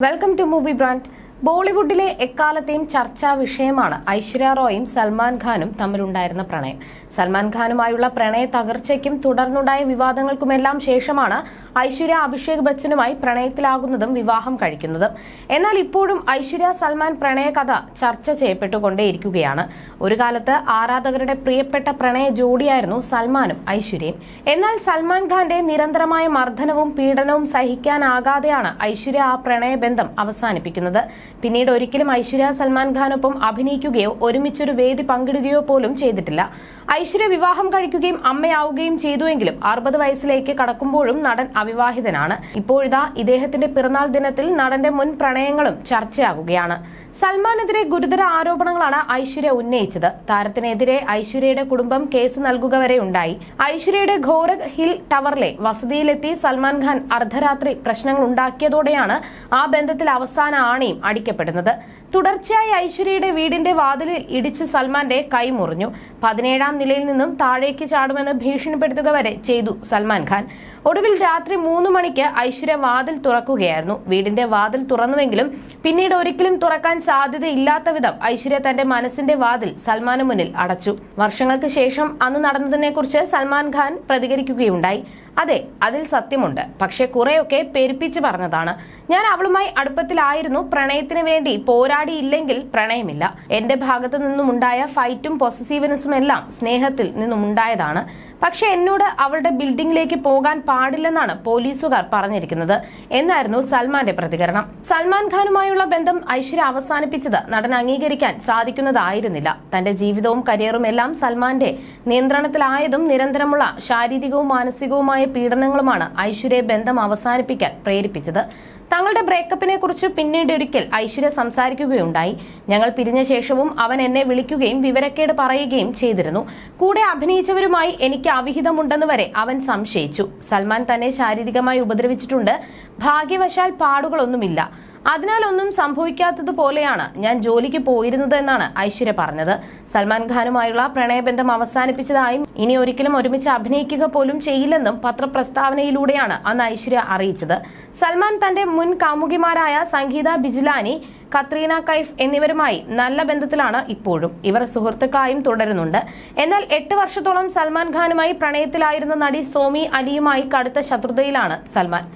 Welcome to Movie Brunt. ബോളിവുഡിലെ എക്കാലത്തെയും ചർച്ചാ വിഷയമാണ് ഐശ്വര്യ റോയും സൽമാൻ ഖാനും തമ്മിലുണ്ടായിരുന്ന പ്രണയം. സൽമാൻ ഖാനുമായുള്ള പ്രണയ തകർച്ചയ്ക്കും തുടർന്നുണ്ടായ വിവാദങ്ങൾക്കുമെല്ലാം ശേഷമാണ് ഐശ്വര്യ അഭിഷേക് ബച്ചനുമായി പ്രണയത്തിലാകുന്നതും വിവാഹം കഴിക്കുന്നതും. എന്നാൽ ഇപ്പോഴും ഐശ്വര്യ സൽമാൻ പ്രണയ കഥ ചർച്ച ചെയ്യപ്പെട്ടുകൊണ്ടേയിരിക്കുകയാണ്. ഒരു കാലത്ത് ആരാധകരുടെ പ്രിയപ്പെട്ട പ്രണയ ജോഡിയായിരുന്നു സൽമാനും ഐശ്വര്യയും. എന്നാൽ സൽമാൻ ഖാന്റെ നിരന്തരമായ മർദ്ദനവും പീഡനവും സഹിക്കാനാകാതെയാണ് ഐശ്വര്യ ആ പ്രണയബന്ധം അവസാനിപ്പിക്കുന്നത്. പിന്നീട് ഒരിക്കലും ഐശ്വര്യ സൽമാൻ ഖാനൊപ്പം അഭിനയിക്കുകയോ ഒരുമിച്ചൊരു വേദി പങ്കിടുകയോ പോലും ചെയ്തിട്ടില്ല. ഐശ്വര്യ വിവാഹം കഴിക്കുകയും അമ്മയാവുകയും ചെയ്തുവെങ്കിലും അറുപത് വയസ്സിലേക്ക് കടക്കുമ്പോഴും നടൻ അവിവാഹിതനാണ്. ഇപ്പോഴിതാ ഇദ്ദേഹത്തിന്റെ പിറന്നാൾ ദിനത്തിൽ നടന്റെ മുൻ പ്രണയങ്ങളും ചർച്ചയാകുകയാണ്. സൽമാനെതിരെ ഗുരുതര ആരോപണങ്ങളാണ് ഐശ്വര്യ ഉന്നയിച്ചത്. താരത്തിനെതിരെ ഐശ്വര്യയുടെ കുടുംബം കേസ് നൽകുക വരെ ഉണ്ടായി. ഐശ്വര്യയുടെ ഘോരക് ഹിൽ ടവറിലെ വസതിയിലെത്തി സൽമാൻ ഖാൻ അർദ്ധരാത്രി പ്രശ്നങ്ങൾ ഉണ്ടാക്കിയതോടെയാണ് ആ ബന്ധത്തിൽ അവസാന ആണിയും അടിക്കപ്പെടുന്നത് തുടർച്ചയായി ഐശ്വര്യയുടെ വീടിന്റെ വാതിലിൽ ഇടിച്ച് സൽമാന്റെ കൈ മുറിഞ്ഞു. പതിനേഴാം നിലയിൽ നിന്നും താഴേക്ക് ചാടുമെന്ന് ഭീഷണിപ്പെടുത്തുക വരെ ചെയ്തു സൽമാൻ ഖാൻ. ഒടുവിൽ രാത്രി മൂന്ന് മണിക്ക് ഐശ്വര്യ വാതിൽ തുറക്കുകയായിരുന്നു. വീടിന്റെ വാതിൽ തുറന്നുവെങ്കിലും പിന്നീട് ഒരിക്കലും തുറക്കാൻ സാധ്യതയില്ലാത്ത വിധം ഐശ്വര്യ തന്റെ മനസ്സിന്റെ വാതിൽ സൽമാന് മുന്നിൽ അടച്ചു. വർഷങ്ങൾക്ക് ശേഷം അന്ന് നടന്നതിനെക്കുറിച്ച് സൽമാൻ ഖാൻ പ്രതികരിക്കുകയുണ്ടായി. അതെ അതിൽ സത്യമുണ്ട്. പക്ഷെ കുറെയൊക്കെ പെരുപ്പിച്ച് പറഞ്ഞതാണ്. ഞാൻ അവളുമായി അടുപ്പത്തിലായിരുന്നു. പ്രണയത്തിന് വേണ്ടി പോരാടിയില്ലെങ്കിൽ പ്രണയമില്ല. എന്റെ ഭാഗത്തു നിന്നുമുണ്ടായ ഫൈറ്റും പൊസസീവ്നെസ്സും എല്ലാം സ്നേഹത്തിൽ നിന്നുമുണ്ടായതാണ്. പക്ഷെ എന്നോട് അവളുടെ ബിൽഡിംഗിലേക്ക് പോകാൻ പാടില്ലെന്നാണ് പോലീസുകാർ പറഞ്ഞിരിക്കുന്നത്. എന്നായിരുന്നു സൽമാന്റെ പ്രതികരണം. സൽമാൻ ഖാനുമായുള്ള ബന്ധം ഐശ്വര്യ അവസാനിപ്പിച്ചത് നടൻ അംഗീകരിക്കാൻ സാധിക്കുന്നതായിരുന്നില്ല. തന്റെ ജീവിതവും കരിയറും എല്ലാം സൽമാന്റെ നിയന്ത്രണത്തിലായതും നിരന്തരമുള്ള ശാരീരികവും മാനസികവുമായ പീഡനങ്ങളുമാണ് ഐശ്വര്യ ബന്ധം അവസാനിപ്പിക്കാൻ പ്രേരിപ്പിച്ചത്. തങ്ങളുടെ ബ്രേക്കപ്പിനെ കുറിച്ച് പിന്നീട് ഒരിക്കൽ ഐശ്വര്യ സംസാരിക്കുകയുണ്ടായി. ഞങ്ങൾ പിരിഞ്ഞ ശേഷവും അവൻ എന്നെ വിളിക്കുകയും വിവരക്കേട് പറയുകയും ചെയ്തിരുന്നു. കൂടെ അഭിനയിച്ചവരുമായി എനിക്ക് അവിഹിതമുണ്ടെന്ന് വരെ അവൻ സംശയിച്ചു. സൽമാൻ തന്നെ ശാരീരികമായി ഉപദ്രവിച്ചിട്ടുണ്ട്. ഭാഗ്യവശാൽ പാടുകളൊന്നുമില്ല. അതിനാൽ ഒന്നും സംഭവിക്കാത്തതുപോലെയാണ് ഞാൻ ജോലിക്ക് പോയിരുന്നത് എന്നാണ് ഐശ്വര്യ പറഞ്ഞത്. സൽമാൻ ഖാനുമായുള്ള പ്രണയബന്ധം അവസാനിപ്പിച്ചതായും ഇനി ഒരിക്കലും ഒരുമിച്ച് അഭിനയിക്കുക പോലും ചെയ്യില്ലെന്നും പത്രപ്രസ്താവനയിലൂടെയാണ് അന്ന് ഐശ്വര്യ അറിയിച്ചത്. സൽമാൻ തന്റെ മുൻ കാമുകിമാരായ സംഗീത ബിജിലാനി കത്രീന കൈഫ് എന്നിവരുമായി നല്ല ബന്ധത്തിലാണ് ഇപ്പോഴും. ഇവർ സുഹൃത്തുക്കളായും തുടരുന്നുണ്ട്. എന്നാൽ എട്ട് വർഷത്തോളം സൽമാൻ ഖാനുമായി പ്രണയത്തിലായിരുന്ന നടി സോമി അലിയുമായി കടുത്ത ശത്രുതയിലാണ് സൽമാൻ.